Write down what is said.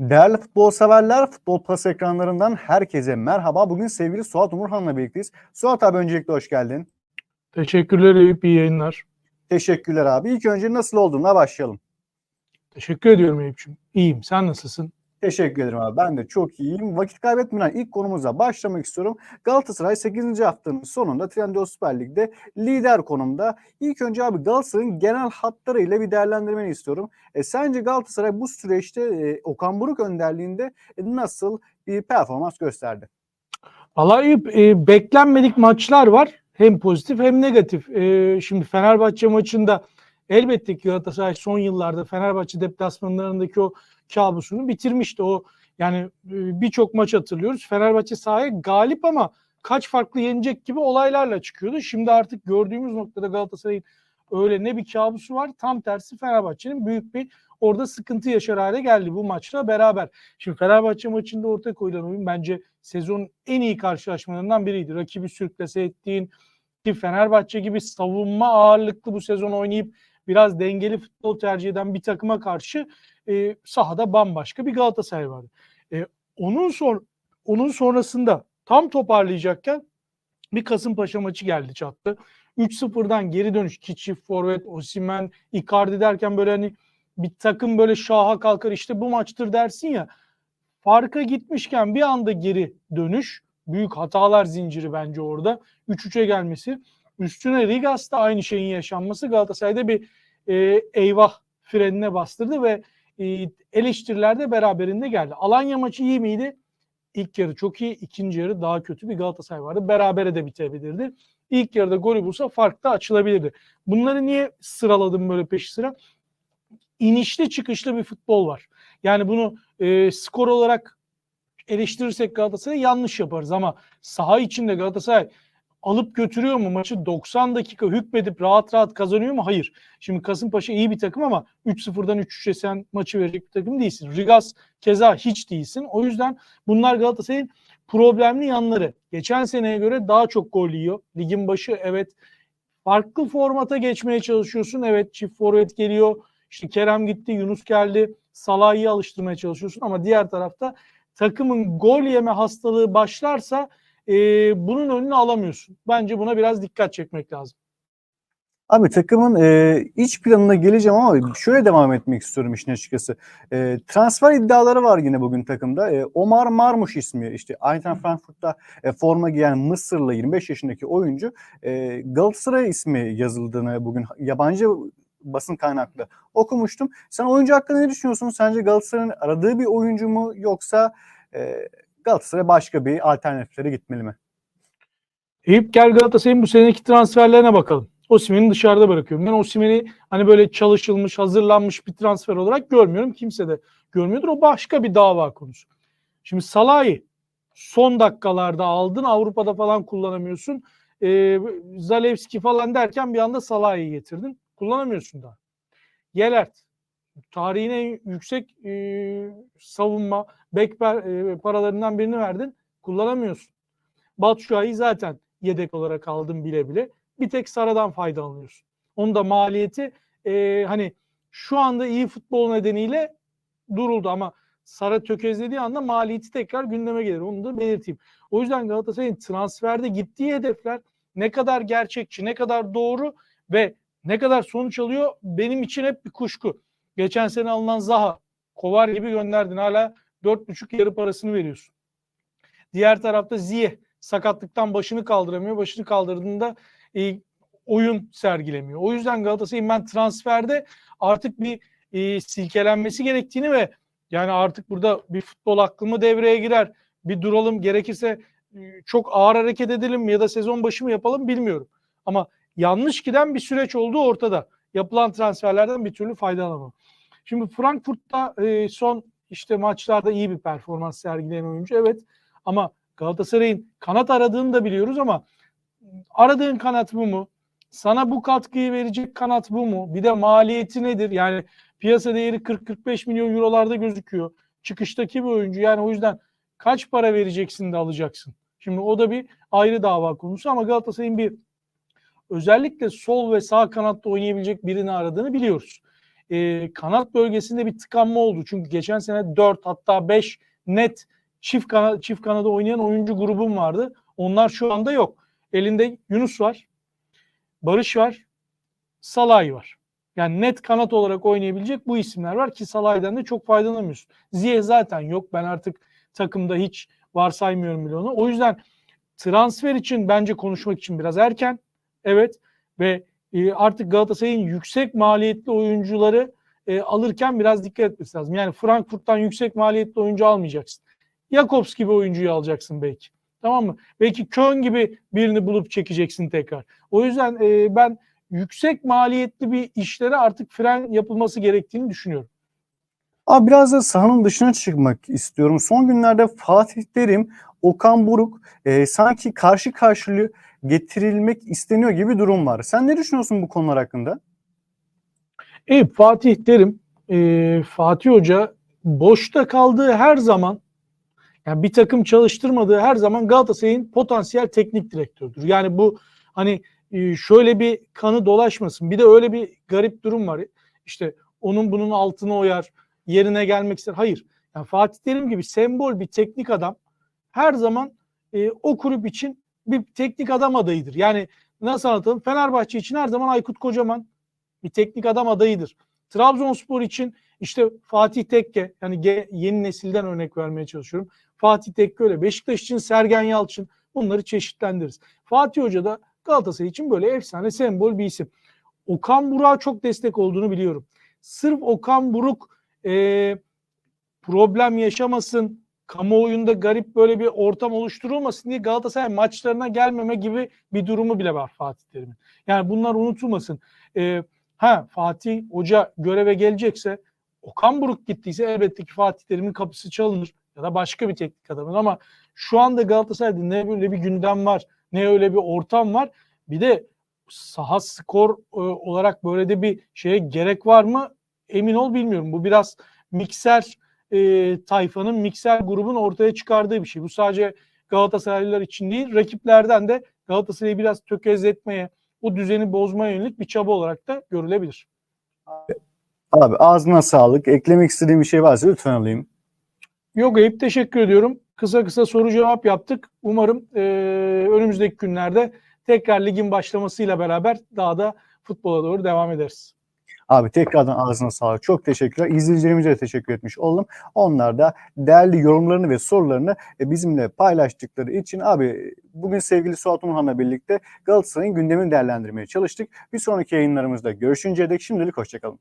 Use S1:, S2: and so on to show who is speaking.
S1: Değerli futbol severler, Futbol Plus ekranlarından herkese merhaba. Bugün sevgili Suat Umurhan'la birlikteyiz. Suat abi öncelikle hoş geldin.
S2: Teşekkürler Eyüp, iyi yayınlar.
S1: Teşekkürler abi. İlk önce nasıl olduğuna başlayalım.
S2: Teşekkür ediyorum Eyüp'cüğüm. İyiyim, sen nasılsın?
S1: Teşekkür ederim abi. Ben de çok iyiyim. Vakit kaybetmeden ilk konumuza başlamak istiyorum. Galatasaray 8. haftanın sonunda Trendyol Süper Lig'de lider konumda. İlk önce abi Galatasaray'ın genel hatlarıyla bir değerlendirmeni istiyorum. E, sence Galatasaray bu süreçte e, Okan Buruk önderliğinde e, nasıl bir performans gösterdi?
S2: Eyüp, e, beklenmedik maçlar var. Hem pozitif hem negatif. E, şimdi Fenerbahçe maçında elbette ki Galatasaray son yıllarda Fenerbahçe deplasmanlarındaki o kabusunu bitirmişti. O yani e, birçok maç hatırlıyoruz. Fenerbahçe sahaya galip ama kaç farklı yenecek gibi olaylarla çıkıyordu. Şimdi artık gördüğümüz noktada Galatasaray'ın öyle ne bir kabusu var. Tam tersi Fenerbahçe'nin büyük bir orada sıkıntı yaşar hale geldi bu maçla beraber. Şimdi Fenerbahçe maçında ortaya koyulan oyun bence sezonun en iyi karşılaşmalarından biriydi. Rakibi sürklase ettiğin ki Fenerbahçe gibi savunma ağırlıklı bu sezon oynayıp biraz dengeli futbol tercih eden bir takıma karşı e, sahada bambaşka bir Galatasaray vardı. E, onun son onun sonrasında tam toparlayacakken bir Kasımpaşa maçı geldi çattı. 3-0'dan geri dönüş ki çift forvet, Osimhen, Icardi derken böyle hani bir takım böyle şaha kalkar işte bu maçtır dersin ya. Farka gitmişken bir anda geri dönüş. Büyük hatalar zinciri bence orada. 3-3'e gelmesi. Üstüne Rigas'ta aynı şeyin yaşanması Galatasaray'da bir e, eyvah frenine bastırdı ve e, eleştiriler de beraberinde geldi. Alanya maçı iyi miydi? İlk yarı çok iyi, ikinci yarı daha kötü bir Galatasaray vardı. Berabere de bitebilirdi. İlk yarıda golü bulsa fark da açılabilirdi. Bunları niye sıraladım böyle peş sıra? İnişli çıkışlı bir futbol var. Yani bunu e, skor olarak eleştirirsek Galatasaray'ı yanlış yaparız ama saha içinde Galatasaray alıp götürüyor mu maçı 90 dakika hükmedip rahat rahat kazanıyor mu? Hayır. Şimdi Kasımpaşa iyi bir takım ama 3-0'dan 3-3'e sen maçı verecek bir takım değilsin. Rigas keza hiç değilsin. O yüzden bunlar Galatasaray'ın problemli yanları. Geçen seneye göre daha çok gol yiyor. Ligin başı evet farklı formata geçmeye çalışıyorsun. Evet çift forvet geliyor. İşte Kerem gitti, Yunus geldi. Salah'ı alıştırmaya çalışıyorsun ama diğer tarafta takımın gol yeme hastalığı başlarsa e, bunun önünü alamıyorsun. Bence buna biraz dikkat çekmek lazım.
S1: Abi takımın e, iç planına geleceğim ama şöyle devam etmek istiyorum işin açıkçası. E, transfer iddiaları var yine bugün takımda. E, Omar Marmuş ismi işte Eintracht Frankfurt'ta e, forma giyen Mısırlı 25 yaşındaki oyuncu e, Galatasaray ismi yazıldığını bugün yabancı basın kaynaklı okumuştum. Sen oyuncu hakkında ne düşünüyorsun? Sence Galatasaray'ın aradığı bir oyuncu mu yoksa e, Galatasaray başka bir alternatiflere gitmeli mi?
S2: Eyüp gel Galatasaray'ın bu seneki transferlerine bakalım. Osimhen'i dışarıda bırakıyorum. Ben Osimhen'i hani böyle çalışılmış, hazırlanmış bir transfer olarak görmüyorum. Kimse de görmüyordur. O başka bir dava konusu. Şimdi Salah'ı son dakikalarda aldın. Avrupa'da falan kullanamıyorsun. Ee, Zalewski falan derken bir anda Salah'ı getirdin. Kullanamıyorsun daha. Yelert. Tarihin yüksek e, savunma bek e, paralarından birini verdin. Kullanamıyorsun. Batshuayi zaten yedek olarak aldın bile bile. Bir tek Sara'dan faydalanıyorsun. Onun da maliyeti e, hani şu anda iyi futbol nedeniyle duruldu ama Sara tökezlediği anda maliyeti tekrar gündeme gelir. Onu da belirteyim. O yüzden Galatasaray'ın transferde gittiği hedefler ne kadar gerçekçi, ne kadar doğru ve ne kadar sonuç alıyor benim için hep bir kuşku. Geçen sene alınan Zaha, Kovar gibi gönderdin. Hala 4,5 yarı parasını veriyorsun. Diğer tarafta Ziyeh sakatlıktan başını kaldıramıyor. Başını kaldırdığında e, oyun sergilemiyor. O yüzden Galatasaray'ın ben transferde artık bir e, silkelenmesi gerektiğini ve yani artık burada bir futbol aklımı devreye girer. Bir duralım gerekirse e, çok ağır hareket edelim ya da sezon başı mı yapalım bilmiyorum. Ama yanlış giden bir süreç olduğu ortada. Yapılan transferlerden bir türlü faydalanamam. Şimdi Frankfurt'ta e, son işte maçlarda iyi bir performans sergileyen oyuncu evet ama Galatasaray'ın kanat aradığını da biliyoruz ama aradığın kanat bu mu? Sana bu katkıyı verecek kanat bu mu? Bir de maliyeti nedir? Yani piyasa değeri 40-45 milyon eurolarda gözüküyor. Çıkıştaki bir oyuncu. Yani o yüzden kaç para vereceksin de alacaksın. Şimdi o da bir ayrı dava konusu ama Galatasaray'ın bir özellikle sol ve sağ kanatta oynayabilecek birini aradığını biliyoruz. e, kanat bölgesinde bir tıkanma oldu. Çünkü geçen sene 4 hatta 5 net çift kanat çift kanada oynayan oyuncu grubum vardı. Onlar şu anda yok. Elinde Yunus var. Barış var. Salay var. Yani net kanat olarak oynayabilecek bu isimler var ki Salah'dan da çok faydalanamıyorsun. Ziyeh zaten yok. Ben artık takımda hiç varsaymıyorum bile onu. O yüzden transfer için bence konuşmak için biraz erken. Evet ve e, artık Galatasaray'ın yüksek maliyetli oyuncuları e, alırken biraz dikkat etmesi lazım. Yani Frankfurt'tan yüksek maliyetli oyuncu almayacaksın. Jakobs gibi oyuncuyu alacaksın belki. Tamam mı? Belki Köln gibi birini bulup çekeceksin tekrar. O yüzden e, ben yüksek maliyetli bir işlere artık fren yapılması gerektiğini düşünüyorum.
S1: Abi biraz da sahanın dışına çıkmak istiyorum. Son günlerde Fatih Terim, Okan Buruk e, sanki karşı karşılığı getirilmek isteniyor gibi durum var. Sen ne düşünüyorsun bu konular hakkında?
S2: Evet Fatih Terim, e, Fatih Hoca boşta kaldığı her zaman yani bir takım çalıştırmadığı her zaman Galatasaray'ın potansiyel teknik direktörüdür. Yani bu hani e, şöyle bir kanı dolaşmasın. Bir de öyle bir garip durum var. İşte onun bunun altına oyar, yerine gelmek ister. Hayır. Yani Fatih Terim gibi sembol bir teknik adam her zaman e, o kulüp için bir teknik adam adayıdır. Yani nasıl anlatalım? Fenerbahçe için her zaman Aykut Kocaman bir teknik adam adayıdır. Trabzonspor için işte Fatih Tekke yani yeni nesilden örnek vermeye çalışıyorum. Fatih Tekke öyle. Beşiktaş için Sergen Yalçın bunları çeşitlendiririz. Fatih Hoca da Galatasaray için böyle efsane sembol bir isim. Okan Buruk'a çok destek olduğunu biliyorum. Sırf Okan Buruk e, problem yaşamasın, kamuoyunda garip böyle bir ortam oluşturulmasın diye Galatasaray maçlarına gelmeme gibi bir durumu bile var Fatih Terim'in. Yani bunlar unutulmasın. E, ha Fatih Hoca göreve gelecekse Okan Buruk gittiyse elbette ki Fatih Terim'in kapısı çalınır ya da başka bir teknik adamın ama şu anda Galatasaray'da ne böyle bir gündem var ne öyle bir ortam var. Bir de saha skor e, olarak böyle de bir şeye gerek var mı emin ol bilmiyorum. Bu biraz mikser e, tayfanın, mikser grubun ortaya çıkardığı bir şey. Bu sadece Galatasaraylılar için değil, rakiplerden de Galatasaray'ı biraz tökezletmeye, o düzeni bozmaya yönelik bir çaba olarak da görülebilir.
S1: Abi ağzına sağlık. Eklemek istediğim bir şey varsa lütfen alayım.
S2: Yok Eyüp teşekkür ediyorum. Kısa kısa soru cevap yaptık. Umarım e, önümüzdeki günlerde tekrar ligin başlamasıyla beraber daha da futbola doğru devam ederiz.
S1: Abi tekrardan ağzına sağlık. Çok teşekkürler. İzleyicilerimize de teşekkür etmiş oldum. Onlar da değerli yorumlarını ve sorularını e, bizimle paylaştıkları için abi bugün sevgili Suat Umhan'la birlikte Galatasaray'ın gündemini değerlendirmeye çalıştık. Bir sonraki yayınlarımızda görüşünceye dek şimdilik hoşçakalın.